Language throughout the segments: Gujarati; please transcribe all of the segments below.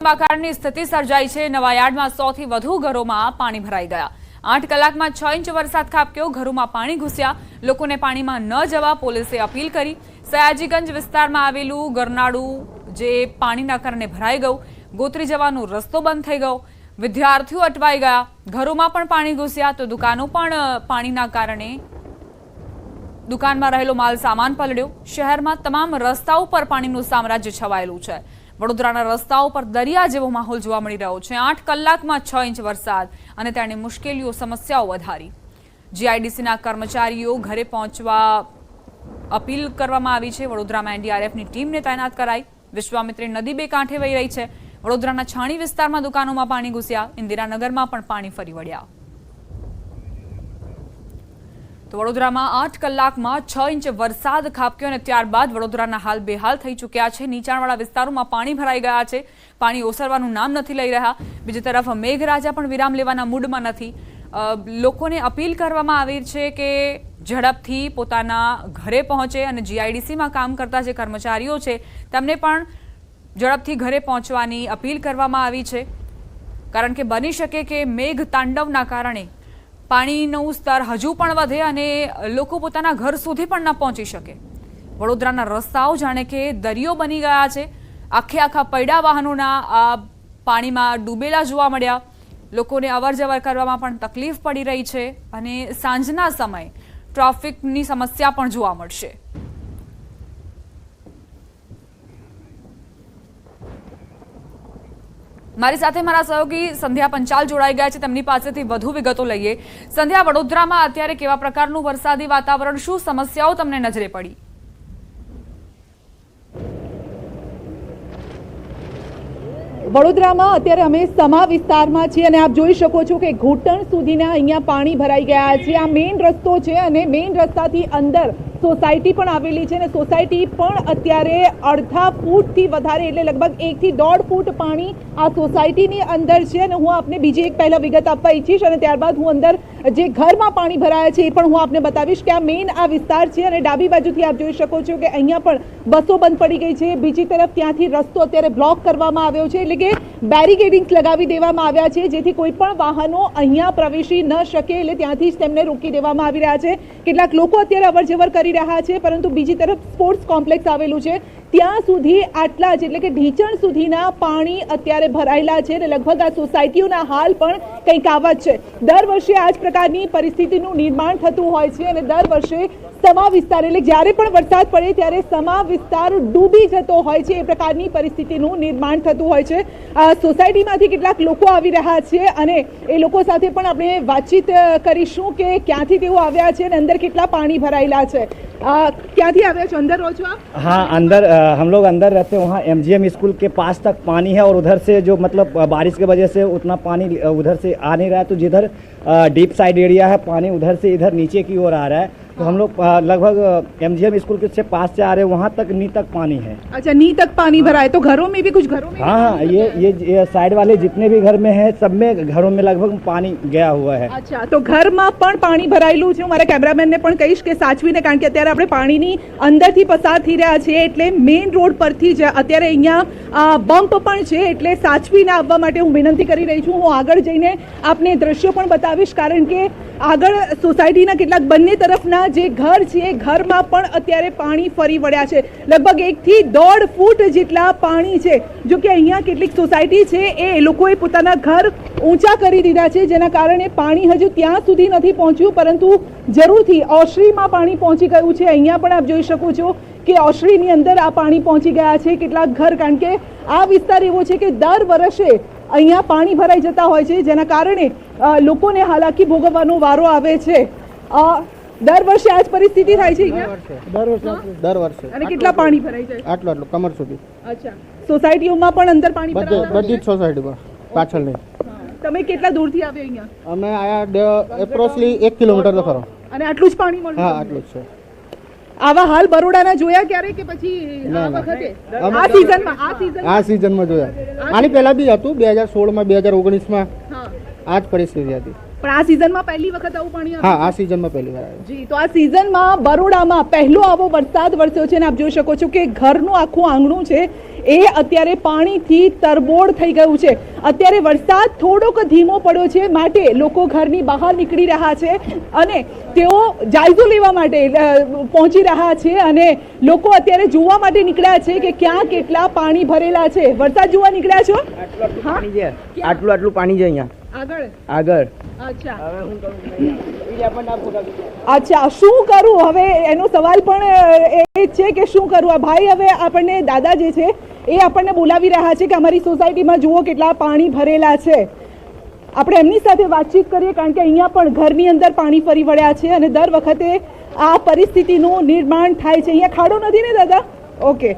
બંબાકારની સ્થિતિ સર્જાઈ છે. નવાયાર્ડમાં સૌથી વધુ ઘરોમાં પાણી ભરાઈ ગયા. આઠ કલાકમાં છ ઇંચ વરસાદ ખાબક્યો. ઘરોમાં પાણી ઘૂસ્યા. લોકોને પાણીમાં ન જવા પોલીસે અપીલ કરી. સયાજીગંજ વિસ્તારમાં આવેલું ગરનાળું જે પાણીના કારણે ભરાઈ ગયું, ગોતરી જવાનો રસ્તો બંધ થઈ ગયો. વિદ્યાર્થીઓ અટવાઈ ગયા. ઘરોમાં પણ પાણી ઘૂસ્યા તો દુકાનો પણ પાણીના કારણે દુકાનમાં રહેલો માલ સામાન પલળ્યો. શહેરમાં તમામ રસ્તાઓ પર પાણીનું સામ્રાજ્ય છવાયેલું છે. વડોદરાના રસ્તાઓ પર દરિયા જેવો માહોલ જોવા મળી રહ્યો છે. આઠ કલાકમાં છ ઇંચ વરસાદ અને તેની મુશ્કેલીઓ, સમસ્યાઓ વધારી. જીઆઈડીસીના કર્મચારીઓ ઘરે પહોંચવા અપીલ કરવામાં આવી છે. વડોદરામાં એનડીઆરએફની ટીમને તૈનાત કરાઈ. વિશ્વામિત્રી નદી બે કાંઠે વહી રહી છે. વડોદરાના છાણી વિસ્તારમાં દુકાનોમાં પાણી ઘૂસ્યા. ઇન્દિરાનગરમાં પણ પાણી ફરી વળ્યા. તો વડોદરામાં આઠ કલાકમાં છ ઇંચ વરસાદ ખાબક્યો અને ત્યારબાદ વડોદરાના હાલ બેહાલ થઈ ચૂક્યા છે. નીચાણવાળા વિસ્તારોમાં પાણી ભરાઈ ગયા છે. પાણી ઓસરવાનું નામ નથી લઈ રહ્યા. બીજી તરફ મેઘરાજા પણ વિરામ લેવાના મૂડમાં નથી. લોકોને અપીલ કરવામાં આવી છે કે ઝડપથી પોતાના ઘરે પહોંચે અને જીઆઈડીસીમાં કામ કરતા જે કર્મચારીઓ છે, તેમને પણ ઝડપથી ઘરે પહોંચવાની અપીલ કરવામાં આવી છે. કારણ કે બની શકે કે મેઘ તાંડવના કારણે પાણીનું સ્તર હજુ પણ વધે અને લોકો પોતાના ઘર સુધી પણ ન પહોંચી શકે. વડોદરાના રસ્તાઓ જાણે કે દરિયો બની ગયા છે. આખે આખા પૈડા વાહનોના આ પાણીમાં ડૂબેલા જોવા મળ્યા. લોકોને અવર જવર કરવામાં પણ તકલીફ પડી રહી છે અને સાંજના સમયે ટ્રાફિકની સમસ્યા પણ જોવા મળશે. મારી સાથે મારા સહયોગી સંધ્યા પંચાલ જોડાઈ ગયા છે. તેમની પાસેથી વધુ વિગતો લઈએ. સંધ્યા, વડોદરામાં અત્યારે કેવા પ્રકારનું વરસાદી વાતાવરણ, શું સમસ્યાઓ તમને નજરે પડી? વડોદરામાં અત્યારે અમે સમા વિસ્તારમાં છીએ અને આપ જોઈ શકો છો કે ઘૂંટણ સુધીના અહીંયા પાણી ભરાઈ ગયા છે. આ મેઇન રસ્તો છે અને મેઇન રસ્તાથી અંદર સોસાયટી પણ આવેલી છે અને સોસાયટી પણ અત્યારે અડધા ફૂટથી વધારે એટલે લગભગ એકથી દોઢ ફૂટ પાણી આ સોસાયટીની અંદર છે અને હું આપને બીજી એક પહેલાં વિગત આપવા ઈચ્છીશ અને ત્યારબાદ હું અંદર જે ઘરમાં પાણી ભરાયા છે એ પણ હું આપને બતાવીશ કે આ મેઇન આ વિસ્તાર છે અને ડાબી બાજુથી આપ જોઈ શકો છો કે અહીંયા પણ બસો બંધ પડી ગઈ છે. બીજી તરફ ત્યાંથી રસ્તો અત્યારે બ્લોક કરવામાં આવ્યો છે. એટલે કે બેરિકેડિંગ્સ લગાવી દેવામાં આવ્યા છે, જેથી કોઈ પણ વાહનો અહીંયા પ્રવેશી ન શકે. એટલે ત્યાંથી જ તેમને રોકી દેવામાં આવી રહ્યા છે. કેટલાક લોકો અત્યારે અવરજવર કરી રહ્યા છે, પરંતુ બીજી તરફ સ્પોર્ટ્સ કોમ્પ્લેક્સ આવેલું છે. ત્યાં સુધી આટલા જ, એટલે કે ઢીચણ સુધીના પાણી અત્યારે ભરાયેલા છે અને લગભગ આ સોસાયટીઓના હાલ પણ કંઈક આવા છે. દર વર્ષે આ જ પ્રકારની પરિસ્થિતિનું નિર્માણ થતું હોય છે અને દર વર્ષે સમા વિસ્તાર એટલે જ્યારે પણ વરસાદ પડે ત્યારે સમા વિસ્તાર ડૂબી જતો હોય છે એ પ્રકારની પરિસ્થિતિનું નિર્માણ થતું હોય છે આ સોસાયટીમાંથી કેટલાક લોકો આવી રહ્યા છે અને એ લોકો સાથે પણ આપણે વાતચીત અ, કરીશું કે ક્યાંથી તેઓ આવ્યા છે અને અંદર કેટલા પાણી ભરાયેલા છે અ, ક્યાંથી આવ્યા છો અંદર રહો છો આપ हाँ अंदर अ, हम लोग अंदर रहते हैं वहाँ एम स्कूल के पास तक पानी है और उधर से जो मतलब अ, बारिश की वजह से उतना पानी अ, उधर से आ नहीं रहा है तो जिधर डीप साइड एरिया है पानी उधर से इधर नीचे की ओर आ रहा है तो हम लोग अ, लगभग एम स्कूल के से पास से आ रहे हैं वहाँ तक नी तक पानी है अच्छा नी तक पानी भरा है तो घरों में भी कुछ घरों में भी हाँ हाँ पानी ये भरा है? ये ये साइड वाले जितने भी घर में हैं सब में घरों में लगभग पानी गया हुआ है અચ્છા તો ઘરમાં પણ પાણી ભરાયેલું છે હું મારા કેમેરામેનને પણ કહીશ કે સાચવીને કારણ કે અત્યારે આપણે પાણીની અંદરથી પસાર થઈ રહ્યા છીએ એટલે મેઇન રોડ પરથી જ અત્યારે અહીંયા અ, બમ્પ પણ છે એટલે સાચવીને આવવા માટે હું વિનંતી કરી રહી છું હું આગળ જઈને આપને દ્રશ્યો પણ બતાવીશ કારણ કે આગળ સોસાયટીના કેટલાક બંને તરફના જે ઘર છે, એ ઘરમાં પણ અત્યારે પાણી ફરી વળ્યા છે. લગભગ એકથી દોઢ ફૂટ જેટલા પાણી છે. જો કે અહીંયા કેટલીક સોસાયટી છે, એ લોકોએ પોતાના ઘર ઊંચા કરી દીધા છે, જેના કારણે પાણી હજુ ત્યાં સુધી નથી પહોંચ્યું, પરંતુ જરૂરથી ઓશરીમાં પાણી પહોંચી ગયું છે. અહીંયા પણ આપ જોઈ શકો છો કે ઓશરીની અંદર આ પાણી પહોંચી ગયા છે કેટલાક ઘર, કારણ કે આ વિસ્તાર એવો છે કે દર વર્ષે અહીંયા પાણી ભરાઈ જતા હોય છે, જેના કારણે લોકોને હાલાકી ભોગવવાનો વારો આવે છે. દર વર્ષે આ જ પરિસ્થિતિ થાય છે દર વર્ષે. દર વર્ષે અને કેટલા પાણી ભરાય છે આટલું આટલું કમર સુધી. અચ્છા. સોસાયટીઓમાં પણ અંદર પાણી ભરાય બધી જ સોસાયટીમાં પાછળ નહીં તમે કેટલા દૂરથી આવ્યો અહીંયા? અમે આયા એપ્રોક્સલી એક કિલોમીટર તો ખરો. અને આટલું જ પાણી મળ્યું હા આટલું જ છે. આવા હાલ બરોડાના જોયા ક્યારે કે પછી આ ના, ના. વખતે આ સિઝનમાં આ સિઝન આ સિઝનમાં જોયા. આની પહેલાં બી હતું બે હજાર સોળમાં બે હજાર ઓગણીસમાં. હા. આ જ પરિસ્થિતિ હતી. પણ આ સિઝનમાં પહેલી વખત આવું પાણી હા આ સિઝનમાં પહેલી વાર આવ્યું જી તો આ સિઝનમાં બરોડામાં પહેલો આવો વરસાદ વરસ્યો છે ને આપ જોઈ શકો છો કે ઘરનું આખું આંગણું છે એ અત્યારે પાણીથી તરબોળ થઈ ગયું છે. અત્યારે વરસાદ થોડોક ધીમો પડ્યો છે માટે લોકો ઘરની બહાર નીકળી રહ્યા છે અને તેઓ જાયજો લેવા માટે પહોંચી રહ્યા છે અને લોકો અત્યારે જોવા માટે નીકળ્યા છે કે ક્યાં કેટલા પાણી ભરેલા છે. વરસાદ જોવા નીકળ્યા છો? આટલું આટલું આટલું પાણી છે અહીંયા? આગળ? આગળ. અચ્છા. અચ્છા શું કરું? હવે એનો સવાલ પણ એ જ છે કે શું કરું? આ ભાઈ હવે આપણને દાદા જે છે એ આપણને બોલાવી રહ્યા છે કે અમારી સોસાયટીમાં જુઓ કેટલા પાણી ભરેલા છે. આપણે એમની સાથે વાતચીત કરીએ કારણ કે અહીંયા પણ ઘરની અંદર પાણી ફરી વળ્યા છે અને દર વખતે આ પરિસ્થિતિનું નિર્માણ થાય છે. અહીંયા ખાડો નથી ને દાદા? ઓકે.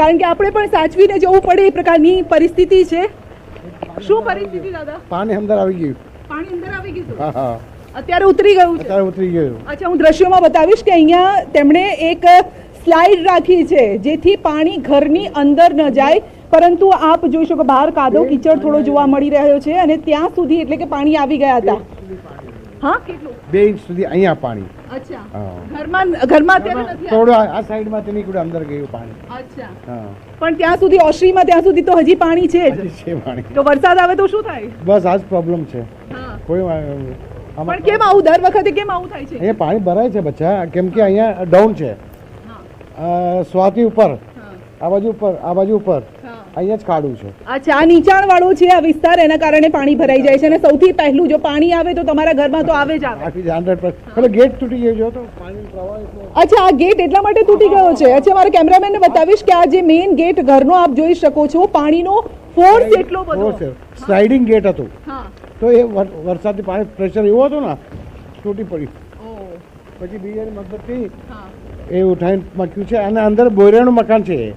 કારણ કે આપણે પણ સાચવીને જવું પડે એ પ્રકારની પરિસ્થિતિ છે. શું પરિસ્થિતિ દાદા? પાણી અંદર આવી ગયું. પાણી અંદર આવી ગયું હા હા. અત્યારે ઉતરી ગયું અત્યારે ઉતરી ગયું. અચ્છા હું દ્રશ્યોમાં બતાવીશ કે અહીંયા તેમણે એક સ્લાઇડ રાખી છે જેથી પાણી ઘરની અંદર ન જાય. પરંતુ આપ જોઈ શકો બહાર કાદો કીચડ થોડો જોવા મળી રહ્યો છે અને ત્યાં સુધી એટલે કે પાણી આવી ગયા હતા. હા? કેટલું બે ઇંચ સુધી અહીંયા પાણી. અચ્છા. ઘરમાં ઘરમાં અત્યારે નથી. થોડું આ સાઈડમાંથી નીકળ્યું અંદર ગયું પાણી. અચ્છા. હા. પણ ત્યાં સુધી ઓશ્રીમાં ત્યાં સુધી તો હજી પાણી છે જ. છે પાણી. તો વરસાદ આવે તો શું થાય? બસ આ જ પ્રોબ્લેમ છે. કોઈ પણ કેમ આવું? દર વખતે કેમ આવું થાય છે? અહીંયા પાણી ભરાય છે બચ્ચા. કેમ કે અહીંયા ડાઉન છે. સ્વાતી ઉપર. આ બાજુ ઉપર આ બાજુ ઉપર. અહીંયા જ ખાડું છે. અચ્છા આ નીચાણ વાળો છે આ વિસ્તાર એના કારણે પાણી ભરાઈ જાય છે અને સૌથી પહેલું જો પાણી આવે તો તમારા ઘરમાં તો આવે જ આવે. ગેટ તૂટી ગયો જો તો. પાણી પ્રવાહ અચ્છા આ ગેટ એટલા માટે તૂટી ગયો છે? અચ્છા મારા કેમેરામેનને બતાવીશ કે આ જે મેઇન ગેટ ઘરનો આપ જોઈ શકો છો પાણીનો ફોર્સ એટલો બધો સ્લાઇડિંગ ગેટ હતો. હા. તો એ વર- વરસાદથી પાણી પ્રેશર એવો હતો ને તૂટી પડી ઓ પછી બીજાની મદદથી હા. એ ઉઠાઈને મૂક્યું છે. અને અંદર બોરિયાનું મકાન છે.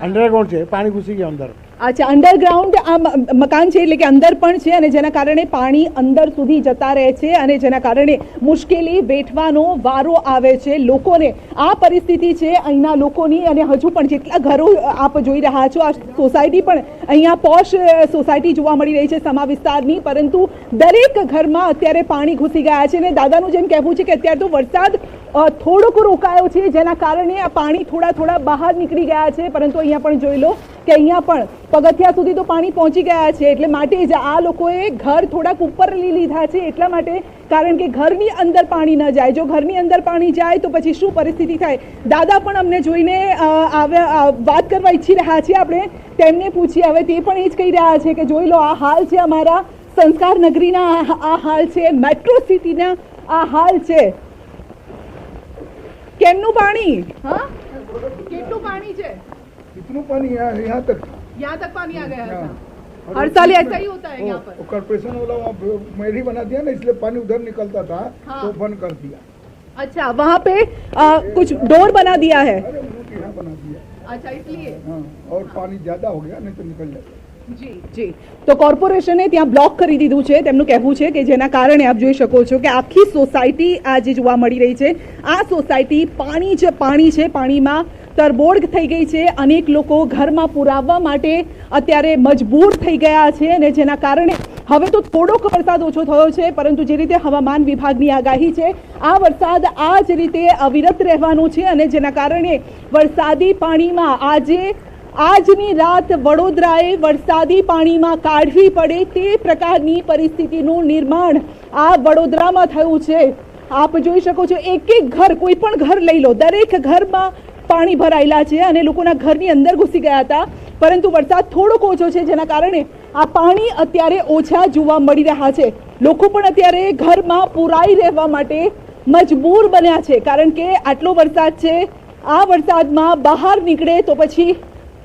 અંડરગ્રાઉન્ડ છે. પાણી ઘૂસી ગયું અંદર. અચ્છા અંડરગ્રાઉન્ડ આ મકાન છે એટલે કે અંદર પણ છે અને જેના કારણે પાણી અંદર સુધી જતા રહે છે અને જેના કારણે મુશ્કેલી વેઠવાનો વારો આવે છે. લોકોને આ પરિસ્થિતિ છે, અહીંના લોકોની અને હજુ પણ જેટલા ઘરો આપ જોઈ રહ્યા છો, આ સોસાયટી પણ અહીંયા પોશ સોસાયટી જોવા મળી રહી છે સમા વિસ્તારની. પરંતુ દરેક ઘરમાં અત્યારે પાણી ઘૂસી ગયા છે અને દાદાનું જેમ કહેવું છે કે અત્યારે તો વરસાદ થોડોક રોકાયો છે, જેના કારણે આ પાણી થોડા થોડા બહાર નીકળી ગયા છે. પરંતુ અહીંયા પણ જોઈ લો કે અહીંયા પણ પગથિયા સુધી તો પાણી પહોંચી ગયા છે. એટલે માટે જ આ લોકોએ ઘર થોડાક ઉપર લઈ લીધા છે. એટલા માટે કારણ કે ઘરની અંદર પાણી ન જાય. જો ઘરની અંદર પાણી જાય તો પછી શું પરિસ્થિતિ થાય? દાદા પણ અમને જોઈને વાત કરવા ઈચ્છી રહ્યા છીએ આપણે. તેમને પૂછીએ. હવે તે પણ એ જ કહી રહ્યા છે કે જોઈ લો, આ હાલ છે અમારા સંસ્કાર નગરીના આ હાલ છે. મેટ્રો સિટીના આ હાલ છે. કેમનું પાણી? હા? કેટલું પાણી છે? इतना पानी यहाँ यहाँ तक यहाँ तक पानी आ गया था हर साल ऐसा ही होता है यहाँ पर कॉर्पोरेशन वाला वहाँ मेरी बना दिया ना इसलिए पानी उधर निकलता था हाँ। तो बंद कर दिया अच्छा वहाँ पे आ, कुछ डोर बना दिया है अरे उन्होंने यहाँ बना दिया अच्छा इसलिए हाँ और पानी ज्यादा हो गया नहीं तो निकल जाता જી જી તો કોર્પોરેશને ત્યાં બ્લોક કરી દીધું છે તેમનું કહેવું છે કે જેના કારણે આપ જોઈ શકો છો કે આખી સોસાયટી આ જે જોવા મળી રહી છે આ સોસાયટી પાણી જ પાણી છે પાણીમાં તરબોળ થઈ ગઈ છે. અનેક લોકો ઘરમાં પુરાવવા માટે અત્યારે મજબૂર થઈ ગયા છે અને જેના કારણે હવે તો થોડોક વરસાદ ઓછો થયો છે, પરંતુ જે રીતે હવામાન વિભાગની આગાહી છે, આ વરસાદ આ જ રીતે અવિરત રહેવાનો છે અને જેના કારણે વરસાદી પાણીમાં આજે, આજની રાત વડોદરાએ વરસાદી પાણીમાં કાઢવી પડે તે પ્રકારની પરિસ્થિતિનું નિર્માણ આ વડોદરામાં થયું છે. આપ જોઈ શકો છો એક એક ઘર, કોઈ પણ ઘર લઈ લો, દરેક ઘરમાં પાણી ભરાયેલા છે અને લોકોના ઘરની અંદર ઘૂસી ગયા હતા. પરંતુ વરસાદ થોડોક ઓછો છે, જેના કારણે આ પાણી અત્યારે ઓછા જોવા મળી રહ્યા છે. લોકો પણ અત્યારે ઘરમાં પુરાઈ રહેવા માટે મજબૂર બન્યા છે, કારણ કે આટલો વરસાદ છે, આ વરસાદમાં બહાર નીકળે તો પછી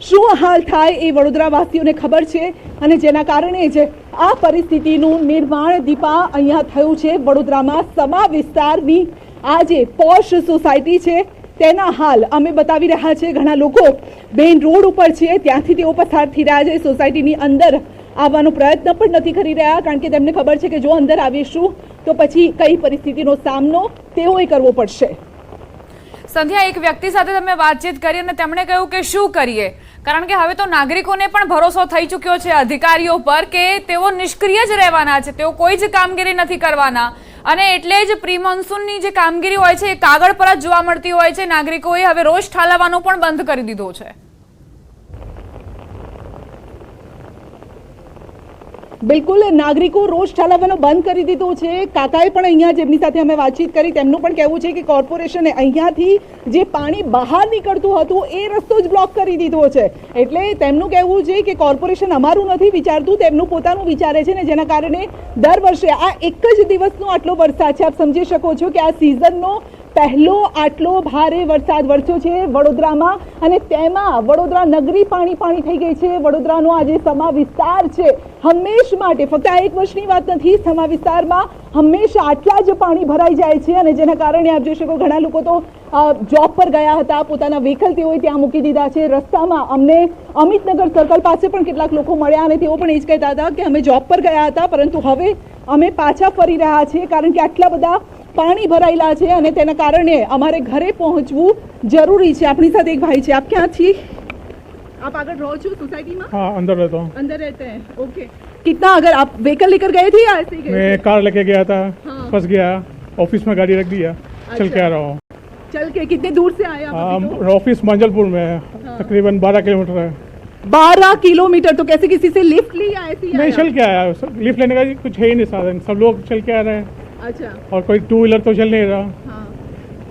શું હાલ થાય એ વડોદરાવાસીઓને ખબર છે અને જેના કારણે જ આ પરિસ્થિતિનું નિર્માણ દીપા અહીંયા થયું છે. વડોદરામાં સમા વિસ્તારની આ જે પોશ સોસાયટી છે. તેના હાલ અમે બતાવી રહ્યા છે ઘણા લોકો બેન રોડ ઉપર છે, ત્યાંથી તેઓ પસાર થઈ રહ્યા છે. સોસાયટીની અંદર આવવાનો પ્રયત્ન પણ નથી કરી રહ્યા, કારણ કે તેમને ખબર છે કે જો અંદર આવીશું, તો પછી કઈ પરિસ્થિતિનો સામનો તેઓએ કરવો પડશે. સંધ્યા, એક વ્યક્તિ સાથે તમે વાતચીત કરી અને તેમણે કહ્યું કે શું કરીએ? કારણ કે હવે તો નાગરિકોને પણ ભરોસો થઈ ચૂક્યો છે અધિકારીઓ પર કે તેઓ નિષ્ક્રિય જ રહેવાના છે, તેઓ કોઈ જ કામગીરી નથી કરવાના. અને એટલે જ પ્રી મોન્સૂનની જે કામગીરી હોય છે એ કાગળ પર જ જોવા મળતી હોય છે. નાગરિકોએ હવે રોષ ઠાલવવાનો પણ બંધ કરી દીધો છે. બિલકુલ, નાગરિકો રોષ ઠાલવવાનો બંધ કરી દીધો છે. કાકાએ પણ અહીંયા જેમની સાથે અમે વાતચીત કરી, તેમનું પણ કહેવું છે કે કોર્પોરેશને અહીંયાથી જે પાણી બહાર નીકળતું હતું, એ રસ્તો જ બ્લોક કરી દીધો છે. એટલે તેમનું કહેવું છે કે કોર્પોરેશન અમારું નથી વિચારતું, તેમનું પોતાનું વિચારે છે ને જેના કારણે દર વર્ષે આ એક જ દિવસનો આટલો વરસાદ છે. આપ સમજી શકો છો કે આ સિઝનનો પહેલો આટલો ભારે વરસાદ વરસ્યો છે વડોદરામાં અને તેમાં વડોદરા નગરી પાણી પાણી થઈ ગઈ છે. વડોદરાનો આ જે સમા વિસ્તાર છે. હંમેશ માટે, ફક્ત એક વર્ષની વાત નથી, સમા વિસ્તારમાં હંમેશા આટલા જ પાણી ભરાઈ જાય છે અને જેના કારણે આપ જોઈ શકો ઘણા લોકો તો જોબ પર ગયા હતા, પોતાના વ્હીકલ તેઓએ ત્યાં મૂકી દીધા છે. રસ્તામાં અમને અમિતનગર સર્કલ પાસે પણ કેટલાક લોકો મળ્યા અને તેઓ પણ એ જ કહેતા હતા કે અમે જોબ પર ગયા હતા, પરંતુ હવે અમે પાછા ફરી રહ્યા છીએ, કારણ કે આટલા બધા પાણી ભરાયેલા છે અને તેના કારણે અમારે ઘરે પહોંચવું જરૂરી છે આપણી સાથે એક ભાઈ છે આપ ક્યાંથી आप आगे रहो છો सोसाइटी में हाँ अंदर रहता हूँ अंदर रहते हैं ओके कितना अगर आप व्हीकल लेकर गए थे या ऐसे ही गए मैं कार लेके गया था हाँ। फंस गया ऑफिस में गाड़ी रख दिया चल के आ रहा हूँ चल के कितने दूर से आए आप अभी तो? हाँ, ऑफिस मंजलपुर में है तकरीबन बारह किलोमीटर है बारह किलोमीटर तो कैसे किसी से लिफ्ट ली या ऐसे ही नहीं आए चल के आया सब- लिफ्ट लेने का कुछ है ही नहीं साधन सब लोग चल के आ रहे हैं आप? अच्छा और कोई टू व्हीलर तो चल नहीं रहा हाँ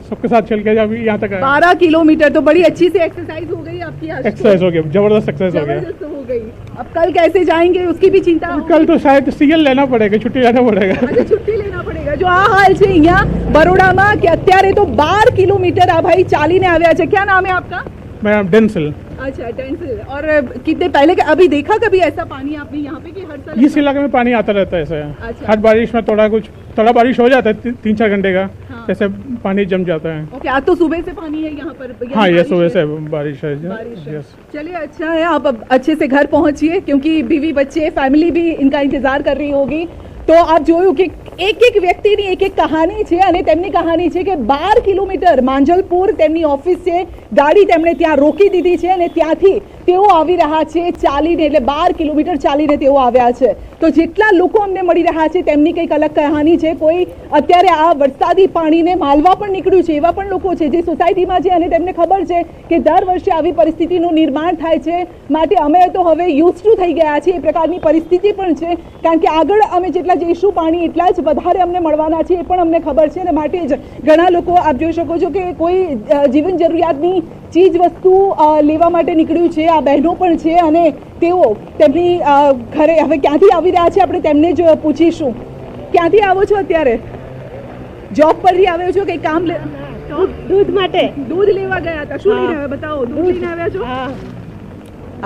सबके साथ चल के अभी यहाँ तक आया बारह किलोमीटर तो बड़ी अच्छी से एक्सरसाइज हो गई आपकी आज तो। एक्सरसाइज हो गया जबरदस्त एक्सरसाइज हो गया जबरदस्त हो गई अब कल कैसे जाएंगे उसकी भी चिंता हो कल तो शायद सीएल लेना पड़ेगा छुट्टी लेना पड़ेगा આજે છુટ્ટી લેના પડેગા જો આ હાલ છે અહીંયા બરોડામાં કે અત્યારે તો બાર કિલોમીટર આ ભાઈ ચાલીને આવ્યા છે क्या नाम है आपका मैं डेंसिल अच्छा टेंसिल और कितने पहले अभी देखा कभी ऐसा पानी आपने यहाँ पे कि हर साल इस इलाके में पानी आता रहता है ऐसे अच्छा। हर बारिश में थोड़ा कुछ थोड़ा बारिश हो जाता है ती, तीन चार घंटे का हाँ। जैसे पानी जम जाता है। ओके आज तो सुबह से पानी है यहाँ पर हाँ ये सुबह से बारिश है है। चलिए अच्छा है आप अच्छे से घर पहुँचिए क्योंकि बीवी बच्चे फैमिली भी इनका इंतज़ार कर रही होगी। તો આપ જોયું કે એક એક વ્યક્તિની એક એક કહાની છે અને તેમની કહાની છે કે બાર કિલોમીટર માંજલપુર તેમની ઓફિસ છે. ગાડી તેમણે ત્યાં રોકી દીધી છે અને ત્યાંથી તેઓ આવી રહ્યા છે. ચાલીને એટલે બાર કિલોમીટર ચાલીને તેઓ આવ્યા છે. તો જેટલા લોકો અમને મળી રહ્યા છે, તેમની કંઈક અલગ કહાની છે. કોઈ અત્યારે આ વરસાદી પાણીને માલવા પણ નીકળ્યું છે, એવા પણ લોકો છે જે સોસાયટીમાં છે અને તેમને ખબર છે કે દર વર્ષે આવી પરિસ્થિતિનું નિર્માણ થાય છે. માટે અમે તો હવે યુઝ ટુ થઈ ગયા છીએ, એ પ્રકારની પરિસ્થિતિ પણ છે. કારણ કે આગળ અમે જેટલા જઈશું, પાણી એટલા જ વધારે અમને મળવાના છે, એ પણ અમને ખબર છે. અને માટે જ ઘણા લોકો આપ જોઈ શકો છો કે કોઈ જીવન જરૂરિયાતની ચીજ વસ્તુ લેવા માટે નીકળ્યું છે. આ બહેનો પણ છે અને તેઓ તેમની ઘરે હવે ક્યાંથી આવી રહ્યા છે આપણે તેમને જ પૂછીશું. ક્યાંથી આવો છો અત્યારે? જોબ પરથી આવ્યો છો કંઈ કામ લે દૂધ માટે. દૂધ લેવા ગયા હતા. શું. લઈને આવ્યા? બતાવો દૂધ લઈને આવ્યા છો?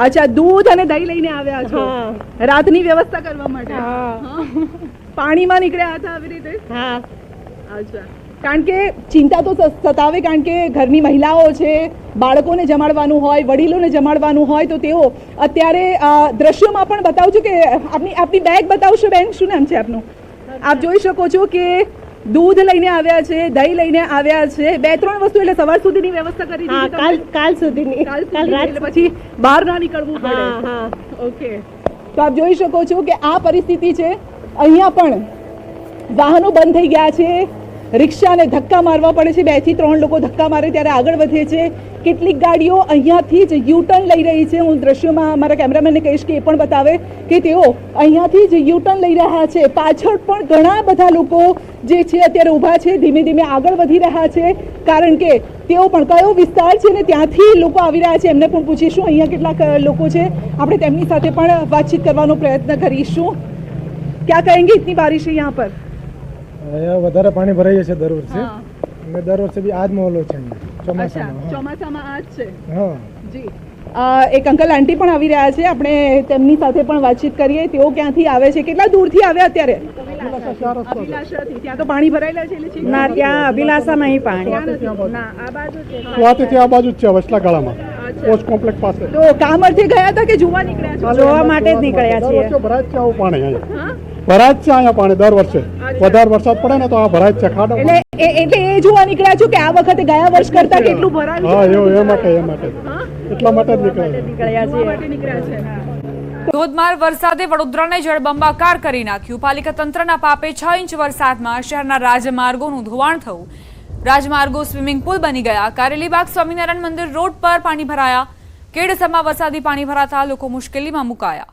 અચ્છા દૂધ અને દહીં લઈને આવ્યા છો. રાતની વ્યવસ્થા કરવા માટે. પાણીમાં નીકળ્યા હતા આવી રીતે? હા. અચ્છા. કારણ કે ચિંતા તો સતાવે કારણ કે ઘરની મહિલાઓ છે બાળકોને જમાડવાનું હોય વડીલોને જમાડવાનું હોય તો તેઓ અત્યારે દ્રશ્યોમાં પણ બતાવજો કે આપની આપની બેગ બતાવશો બેન? શું નામ છે આપનું? આપ જોઈ શકો છો કે દૂધ લઈને આવ્યા છે દહીં લઈને આવ્યા છે. બે ત્રણ વસ્તુ એટલે સવાર સુધીની વ્યવસ્થા કરી દીધી કાલ કાલ સુધીની. કાલ રાત પછી બહાર ના નીકળવું પડે. હા. ઓકે. તો આપ જોઈ શકો છો કે આ પરિસ્થિતિ છે. અહીંયા પણ વાહનો બંધ થઈ ગયા છે. રિક્ષાને ધક્કા મારવા પડે છે. બેથી ત્રણ લોકો ધક્કા મારે ત્યારે આગળ વધે છે. કેટલીક ગાડીઓ અહીંયાથી જ યુટર્ન લઈ રહી છે. હું દ્રશ્યોમાં મારા કેમેરામેનને કહીશ કે એ પણ બતાવે કે તેઓ અહીંયાથી જ યુટર્ન લઈ રહ્યા છે. પાછળ પણ ઘણા બધા લોકો જે છે અત્યારે ઊભા છે, ધીમે ધીમે આગળ વધી રહ્યા છે. કારણ કે તેઓ પણ કયો વિસ્તાર છે ને ત્યાંથી લોકો આવી રહ્યા છે. એમને પણ પૂછીશું અહીંયા કેટલાક લોકો છે. આપણે તેમની સાથે પણ વાતચીત કરવાનો પ્રયત્ન કરીશું. ક્યાં કહેંગે ઇતની બારિશ અહીંયા પર? વધારે પાણી ભરાઈ જશે દર વર્ષે. અને દર વર્ષે બી આજ મોહલ્લો છે ચોમાસામાં ચોમાસામાં આજ છે? હા. જી. એક અંકલ આંટી પણ આવી રહ્યા છે. આપણે તેમની સાથે પણ વાતચીત કરીએ. તેઓ ક્યાંથી આવે છે? કેટલા દૂરથી આવે અત્યારે? ત્યાં તો પાણી ભરાયેલા છે ના ત્યાં અભિલાષા નહીં પાણી. આ બાજુ જ છે વસલા ગાળામાં. પોસ્ટ કોમ્પ્લેક્સ પાસે. તો કામ અર્થે ગયા હતા કે જોવા નીકળ્યા જોવા માટે જ નીકળ્યા છે ભરાય છે આવું પાણી ભરાય છે અહીંયા પાણી દર વર્ષે. વધારે વરસાદ પડે ને તો આ ભરાય છે. ખાડો એટલે એ એટલે એ જોવા નીકળ્યા છો કે આ વખતે ગયા વર્ષ કરતા કેટલું ભરાયું હા એવું એ માટે એ માટે. એટલા માટે જ નીકળ્યા છે. ધોધમાર વરસાદે વડોદરાને જળબંબાકાર કરી નાખ્યું. પાલિકા તંત્રના પાપે છ ઇંચ વરસાદમાં શહેરના રાજમાર્ગોનું ધોવાણ થયું. રાજમાર્ગો સ્વિમિંગ પુલ બની ગયા. કારેલીબાગ સ્વામિનારાયણ મંદિર રોડ પર પાણી ભરાયા. કેડસરમાં વરસાદી પાણી ભરાતા લોકો મુશ્કેલીમાં મુકાયા.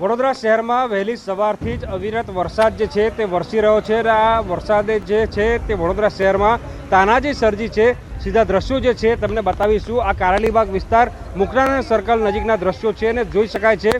વડોદરા શહેરમાં વહેલી સવારથી જ અવિરત વરસાદ જે છે તે વરસી રહ્યો છે અને આ વરસાદે જે છે તે વડોદરા શહેરમાં તાનાજી સર્જી છે. સીધા દ્રશ્યો જે છે તમને બતાવીશું. આ કારાલીબાગ વિસ્તાર મુકરાનંદ સર્કલ નજીકના દ્રશ્યો છે અને જોઈ શકાય છે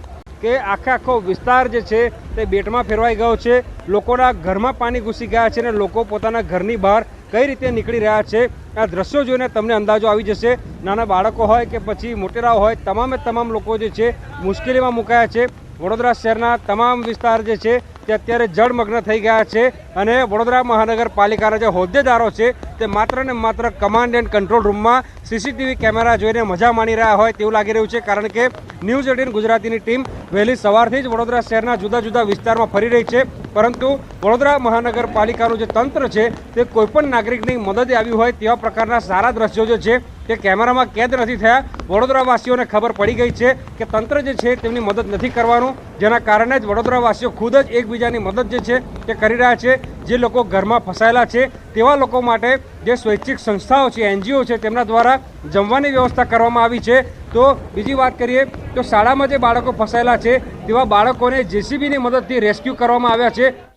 કે આખા આખો વિસ્તાર જે છે તે બેટમાં ફેરવાઈ ગયો છે. લોકોના ઘરમાં પાણી ઘૂસી ગયા છે અને લોકો પોતાના ઘરની બહાર કઈ રીતે નીકળી રહ્યા છે આ દ્રશ્યો જોઈને તમને અંદાજો આવી જશે. નાના બાળકો હોય કે પછી મોટેરાઓ હોય, તમામે તમામ લોકો જે છે મુશ્કેલીમાં મુકાયા છે. વડોદરા શહેરના તમામ વિસ્તાર જે છે તે અત્યારે જળમગ્ન થઈ ગયા છે અને વડોદરા મહાનગરપાલિકાના જે હોદ્દેદારો છે તે માત્ર ને માત્ર કમાન્ડ એન્ડ કંટ્રોલ રૂમમાં સીસીટીવી કેમેરા જોઈને મજા માણી રહ્યા હોય તેવું લાગી રહ્યું છે, કારણ કે ન્યૂઝ એટીન ગુજરાતીની ટીમ વહેલી સવારથી જ વડોદરા શહેરના જુદા જુદા વિસ્તારમાં ફરી રહી છે, પરંતુ વડોદરા મહાનગરપાલિકાનું જે તંત્ર છે તે કોઈપણ નાગરિકની મદદે આવ્યું હોય તેવા પ્રકારના સારા દ્રશ્યો જે છે તે કેમેરામાં કેદ નથી થયા. વડોદરાવાસીઓને ખબર પડી ગઈ છે કે તંત્ર જે છે તેમની મદદ નથી કરવાનું. જેના કારણે જ વડોદરાવાસીઓ ખુદ જ એકબીજાની મદદ જે છે તે કરી રહ્યા છે. જે લોકો ઘરમાં ફસાયેલા છે તેવા લોકો માટે જે સ્વૈચ્છિક સંસ્થાઓ છે, એનજીઓ છે તેમના દ્વારા જમવાની વ્યવસ્થા કરવામાં આવી છે. તો બીજી વાત કરીએ તો શાળામાં જે બાળકો ફસાયેલા છે તેવા બાળકોને જેસીબીની મદદથી રેસ્ક્યુ કરવામાં આવ્યા છે.